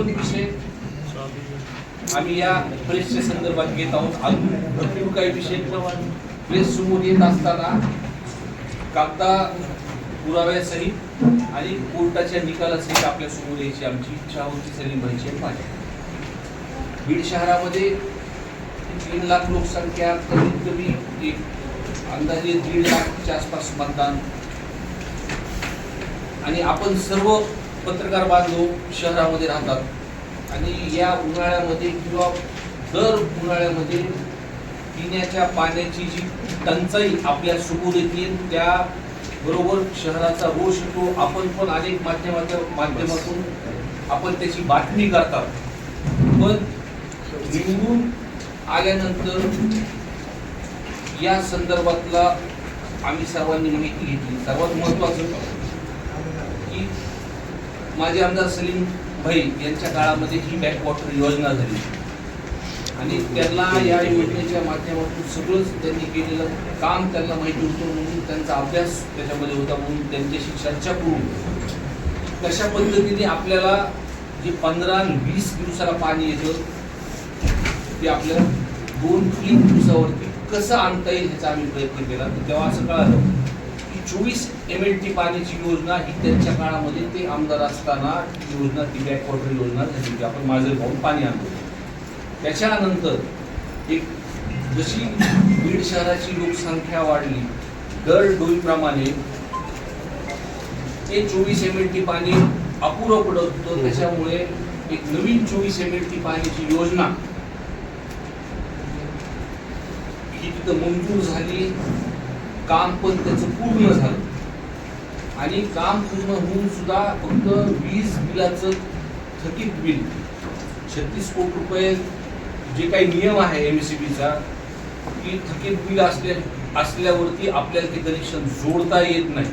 दोन विषय. आम्ही या प्रेसच्या संदर्भात घेत आहोत. अजून भरपूर काही विषय. प्रेस समोर येत असताना कागदा पुराव्यासहित आणि कोर्टाच्या निकालासहित आपल्यासमोर यायची आमची इच्छा होती. सलीम भाईची माझी बीड शहरामध्ये तीन लाख लोकसंख्या कमीत कमी एक अंदाजे दीड लाखच्या आसपास मतदान. आणि आपण सर्व पत्रकार बांधव शहरामध्ये राहतात. आणि या उन्हाळ्यामध्ये किंवा दर उन्हाळ्यामध्ये पिण्याच्या पाण्याची जी टंचाई आपल्यासमोर येते त्या बरोबर शहराचा रोष येतो. आपण पण अनेक माध्यमाच्या माध्यमातून आपण त्याची बातमी करतात. पण निवडून आल्यानंतर या संदर्भातला आम्ही सर्वांनी माहिती घेतली. सर्वात महत्वाचं की माझे आमदार सलीम भाई यांच्या काळामध्ये ही बॅकवॉटर योजना झाली. आणि त्यांना या योजनेच्या माध्यमातून सगळंच त्यांनी केलेलं काम त्यांना माहिती होतं म्हणून त्यांचा अभ्यास त्याच्यामध्ये होता म्हणून त्यांच्याशी चर्चा करून. कशा पद्धतीने आपल्याला जे पंधरा वीस दिवसाला पाणी येतं ते आपल्याला दोन तीन दिवसावरती कसं आणता येईल ह्याचा आम्ही प्रयत्न केला. तर तेव्हा असं कळालं. चोवीस एम एल टी पाण्याची योजना ही त्यांच्या काळामध्ये ते आमदार असताना योजना ती बॅकवॉटर योजना झाली होती आपण माझं पाहून पाणी आणतो त्याच्यानंतर एक जशी बीड शहराची लोकसंख्या वाढली दर डोईप्रमाणे ते चोवीस एम एल टी पाणी अपुरं पडत होतं. त्याच्यामुळे एक नवीन चोवीस एम एल टी पाण्याची योजना ही तिथं मंजूर झाली. काम पण त्याचं पूर्ण झालं. आणि काम पूर्ण होऊन सुद्धा फक्त वीज बिलाचं थकीत बिल छत्तीस कोटी रुपये जे काही नियम आहे एम सी बीचा की थकीत बिल असल्या असल्यावरती आपल्याला ते कनेक्शन जोडता येत नाही.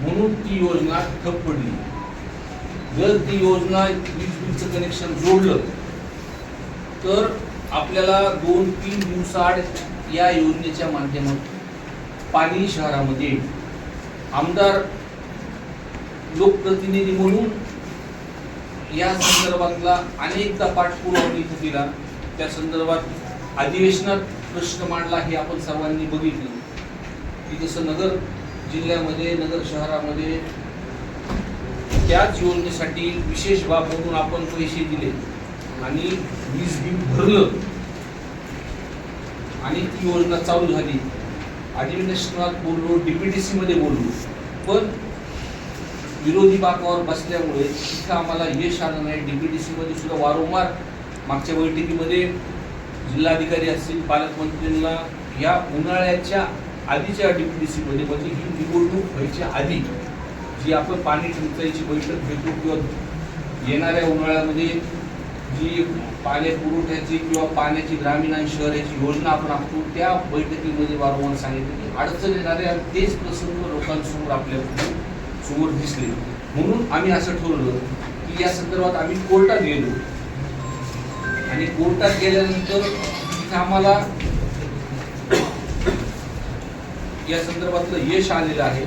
म्हणून ती योजना ठप पडली. जर ती योजना वीज बिलचं कनेक्शन जोडलं तर आपल्याला दोन तीन दिवसाआड या योजनेच्या माध्यमातून पाणी शहरामध्ये आमदार लोकप्रतिनिधी म्हणून या संदर्भातला अनेकदा पाठपुरावा मी इथं त्या संदर्भात अधिवेशनात प्रश्न मांडला हे आपण सर्वांनी बघितलं. की जसं नगर जिल्ह्यामध्ये नगर शहरामध्ये त्याच योजनेसाठी विशेष बाब म्हणून आपण पैसे दिले आणि वीज बिल भरलं. आणि ती योजना चालू झाली. अधिवेशनात बोललो डीपीडीसी सीमध्ये बोललो. पण विरोधी बाकावर बसल्यामुळे तिथं आम्हाला यश आलं नाही. डीपीडीसी सीमध्ये सुद्धा वारंवार मागच्या बैठकीमध्ये जिल्हाधिकारी असतील पालकमंत्र्यांना या उन्हाळ्याच्या आधीच्या डीपीडीसी मध्ये म्हणजे ही निवडणूक व्हायच्या आधी जी आपण पाणी टंचाईची बैठक घेतो किंवा येणाऱ्या उन्हाळ्यामध्ये जी पाणी पुरवठ्याची किंवा पाण्याची ग्रामीण आणि शहराची योजना आपण आखतो त्या बैठकीमध्ये वारंवार सांगितलं की अडचण येणारे आणि तेच प्रसंग लोकांसमोर आपल्यासमोर दिसले. म्हणून आम्ही असं ठरवलं की या संदर्भात आम्ही कोर्टात गेलो. आणि कोर्टात गेल्यानंतर तिथे आम्हाला या संदर्भातलं यश आलेलं आहे.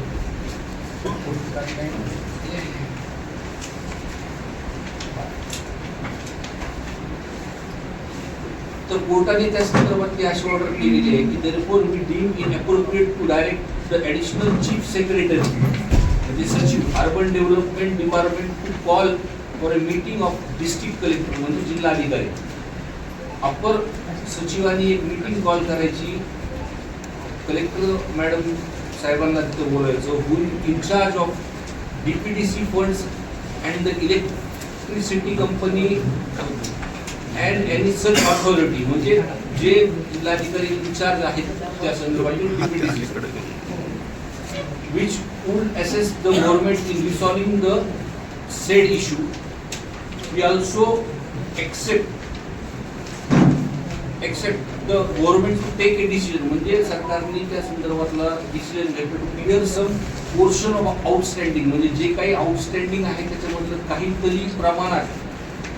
तर कोर्टाने त्या संदर्भातली अशी ऑर्डर केलेली आहे की therefore we deem it appropriate to direct the additional chief secretary म्हणजे सचिव urban development department to call for a meeting of district collector म्हणजे जिल्हाधिकारी. अप्पर सचिवांनी एक मीटिंग कॉल करायची. कलेक्टर मॅडम साहेबांना तिथं बोलायचं. Who D P of C funds and the electricity company and any such authority म्हणजे जे जिल्हाधिकारी इन्चार्ज आहेत त्या संदर्भात which would assess the government in resolving the said issue. We also accept accept the government to take a decision. म्हणजे सरकारने त्या संदर्भातला डिसिजन घेतलं. To clear some portion of outstanding म्हणजे जे काही आउटस्टँडिंग आहे त्याच्यामधलं काहीतरी प्रमाणात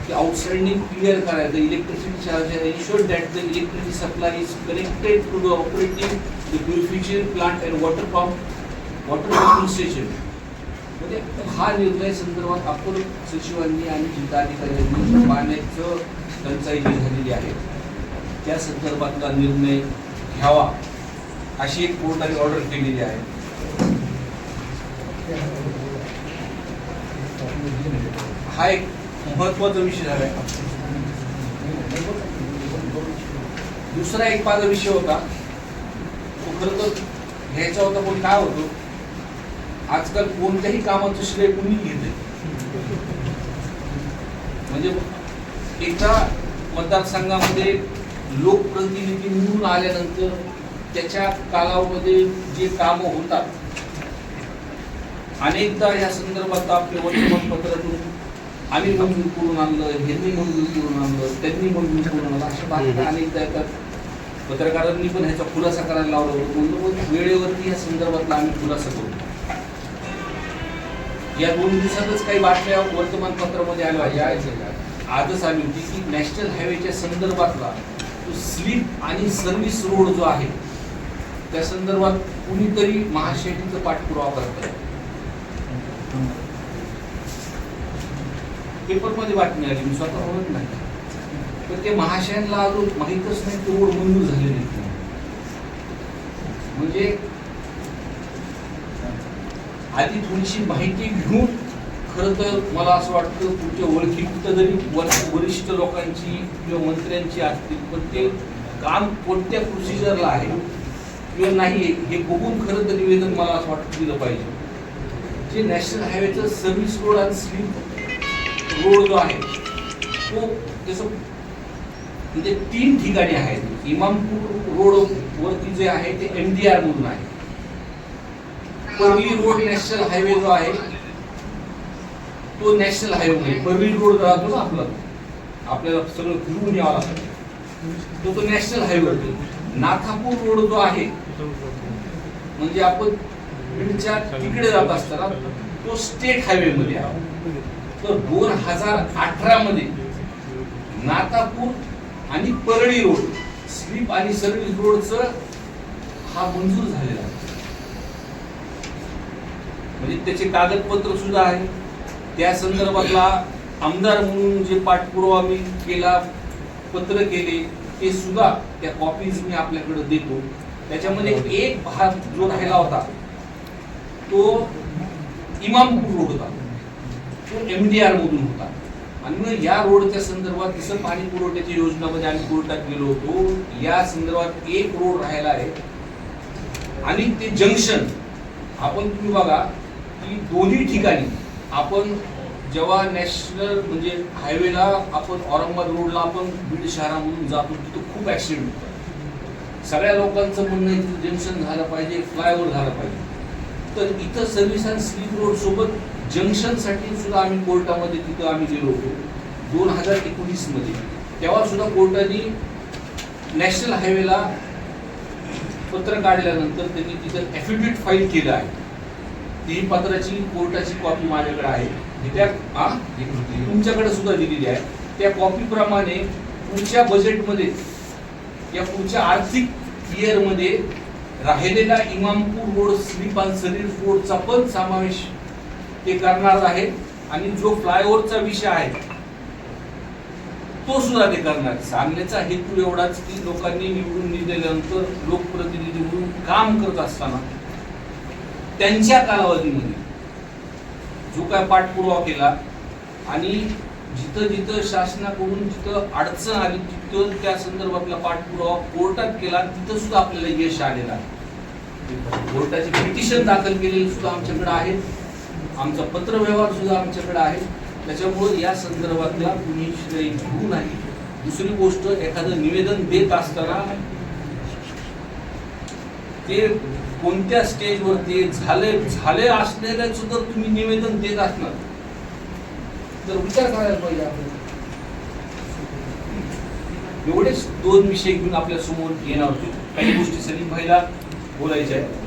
ते आउटस्टँडिंग क्लिअर करायचं. Electricity charge ensure that the electricity supply is connected to the operating the purification plant and water pump water pumping station म्हणजे हा निर्णय संदर्भात आपण सचिवांनी आणि जिल्हाधिकाऱ्यांनी पाण्याचं टंचाई जी झालेली आहे. त्या संदर्भातला निर्णय घ्यावा अशी एक कोर्टाने ऑर्डर केलेली आहे. हा एक महत्त्वाचा विषय झाला दुसरा एक माझा विषय होता. तो खरं तर घ्यायचा होता पण काय होतो? आजकाल कोणत्याही कामाचं श्रेय कुणी घेते म्हणजे एका मतदारसंघामध्ये लोकप्रतिनिधी निवडून आल्यानंतर त्याच्या कालावमध्ये जे कामं होतात अनेकदा या संदर्भात आपले वर्तमानपत्रातून आम्ही मंजूर करून आणलं ह्यांनी मंजूर करून आणलं त्यांनी मंजूर करून आणलं अशा बातम्या अनेकदा येतात. पत्रकारांनी पण ह्याचा खुलासा करायला लावला होता. म्हणलं मग वेळेवरती या संदर्भातला आम्ही खुलासा करू. या दोन दिवसातच काही बातम्या वर्तमानपत्रामध्ये आल्या. आजच आली होती की नॅशनल हायवेच्या संदर्भातला तो स्लीप आणि सर्व्हिस रोड जो आहे त्या संदर्भात कुणीतरी महाशेतीचा पाठपुरावा करत पेपरमध्ये बातमी आली मी स्वतः म्हणत नाही. तर ते महाशयांना अजून माहीतच नाही ते ओढ मंजूर झालेले म्हणजे आधी थोडीशी माहिती घेऊन खरं तर मला असं वाटतं तुमच्या ओळखीत जरी वरिष्ठ लोकांची किंवा मंत्र्यांची असतील पण ते काम कोणत्या प्रोसिजरला आहे किंवा नाही हे बघून खरं तर निवेदन मला असं वाटतं दिलं पाहिजे. जे नॅशनल हायवेचं सर्व्हिस रोड आणि स्लीप रोड जो आहे तो जसं म्हणजे तीन ठिकाणी आहेत. इमामपूर रोड वरती जे आहे ते एम डी आर मधून आहे. परली रोड नॅशनल हायवे जो आहे तो नॅशनल हायवे नाही परली रोड राहतो ना आपला आपल्याला सगळं फिरून यावं लागतं. तो तो नॅशनल हायवे होतो. नाथापूर रोड जो आहे म्हणजे आपण बीडच्या तिकडे जात असताना तो स्टेट हायवे मध्ये आहे. तर दोन हजार अठरा मध्ये नातापूर आणि परळी रोड स्लीप आणि सर्व्हिस रोडचं हा मंजूर झालेला म्हणजे त्याचे कागदपत्र सुद्धा आहे. त्या संदर्भातला आमदार म्हणून जे पाठपुरावा मी केला पत्र केले ते सुद्धा त्या कॉपीज मी आपल्याकडे देतो. त्याच्यामध्ये एक भाग जो राहिला होता तो इमामपूर रोड होता. एम डी आर मधून होता. आणि मग या रोडच्या संदर्भात जसं पाणी पुरवठ्याच्या योजनामध्ये आम्ही कोर्टात गेलो होतो. या संदर्भात एक रोड राहिला आहे. आणि ते जंक्शन आपण तुम्ही बघा की दोन्ही ठिकाणी आपण जेव्हा नॅशनल म्हणजे हायवेला आपण औरंगाबाद रोडला आपण बीड शहरामधून जातो तिथं खूप ॲक्सिडेंट होतात. सगळ्या लोकांचं म्हणणं आहे तिथं जंक्शन झालं पाहिजे फ्लायओव्हर झालं पाहिजे. तर इथं सर्व्हिस अँड स्लीप रोड सोबत जंक्शनसाठी सुद्धा आम्ही कोर्टामध्ये तिथं आम्ही गेलो होतो. दोन हजार एकोणीसमध्ये. तेव्हासुद्धा तेव्हा सुद्धा कोर्टाने नॅशनल हायवेला पत्र काढल्यानंतर त्यांनी तिथं ॲफिडेविट फाईल केलं आहे. ती पत्राची कोर्टाची कॉपी माझ्याकडे आहे. त्या तुमच्याकडे सुद्धा दिलेली आहे. त्या कॉपीप्रमाणे पुढच्या बजेटमध्ये या पुढच्या आर्थिक इयरमध्ये राहिलेला इमामपूर रोड श्रीपाल सरीर रोडचा पण समावेश ते करणार आहे. आणि जो फ्लायओव्हरचा विषय आहे तो सुद्धा ते करणार. सांगण्याचा हेतू एवढाच की लोकांनी निवडून दिल्यानंतर लोकप्रतिनिधी म्हणून काम करत असताना त्यांच्या कालावधीमध्ये जो काय पाठपुरावा केला आणि जिथं जिथं शासनाकडून जिथं अडचण आली तिथं त्या संदर्भातला पाठपुरावा कोर्टात केला तिथं सुद्धा आपल्याला यश आलेलं आहे. कोर्टाचे पिटिशन दाखल केलेले सुद्धा आमच्याकडे आहेत. आमचा पत्रव्यवहार सुद्धा आमच्याकडे आहे. त्याच्यामुळे या संदर्भातला कुणी श्रेय घेऊ नाही. दुसरी गोष्ट एखादं निवेदन देत असताना ते कोणत्या स्टेजवर ते झाले झाले असलेल्याचं जर तुम्ही निवेदन देत असणार. तर विचार करायला पाहिजे आपण. एवढेच दोन विषय घेऊन आपल्यासमोर येणार होते काही गोष्टी सलीम भाईला बोलायच्या आहेत.